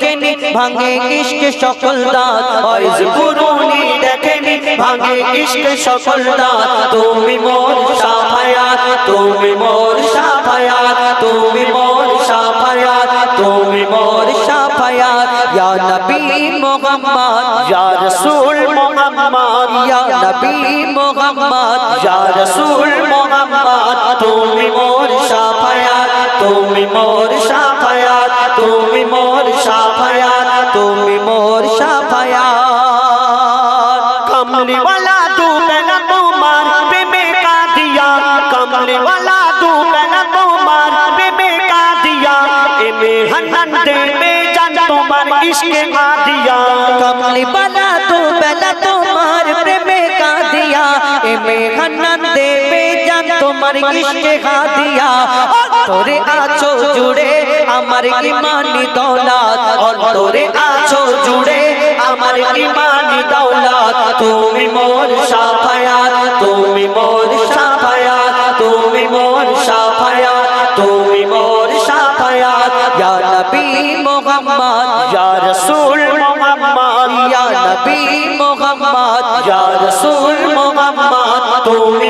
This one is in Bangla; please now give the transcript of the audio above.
দেখেনি, ভাঙে ইশক সকল দাঁত। করুনি দেখেনি, ভাঙে ইশক সকল দাঁত। তুমি মোর সাফায়াত, তুমি মোর সাফায়াত, তুমি মোর সাফায়াত, তুমি মোর সাফায়াত। ইয়া নবী মুহাম্মদ, ইয়া রাসূল মুহাম্মদ, ইয়া নবী মুহাম্মদ, ইয়া রাসূল মুহাম্মদ। তুমি মোর সাফায়াত, তুমি মোর সাফায়াত। তুমি মোর সাফায়াত তুমি মোর সাফায়াত কমলিওয়ালা দুবেলা তোমার প্রেমে কাঁদিয়া কমলিওয়ালা দুবেলা তোমার প্রেমে কাঁদিয়া এমে হনন দে মে জান তোমার ইশকে কাঁদিয়া কমলিওয়ালা দুবেলা তোমার প্রেমে কাঁদিয়া এমে হনন দে জান তোমার ইশকে হাদিয়া। তোরে আছো জুড়ে আমার কি মানি দৌলত। তোরে আছো জুড়ে আমার কি মানি দৌলত। তুমি মোর সাফায়া তুমি মোর সাফায়া তুমি মোর সাফায়া তুমি মোর সাফায়া ইয়া নবী মুহাম্মদ, ইয়া রাসূল মুহাম্মদ, ইয়া নবী মুহাম্মদ, ইয়া রাসূল মুহাম্মদ। তুমি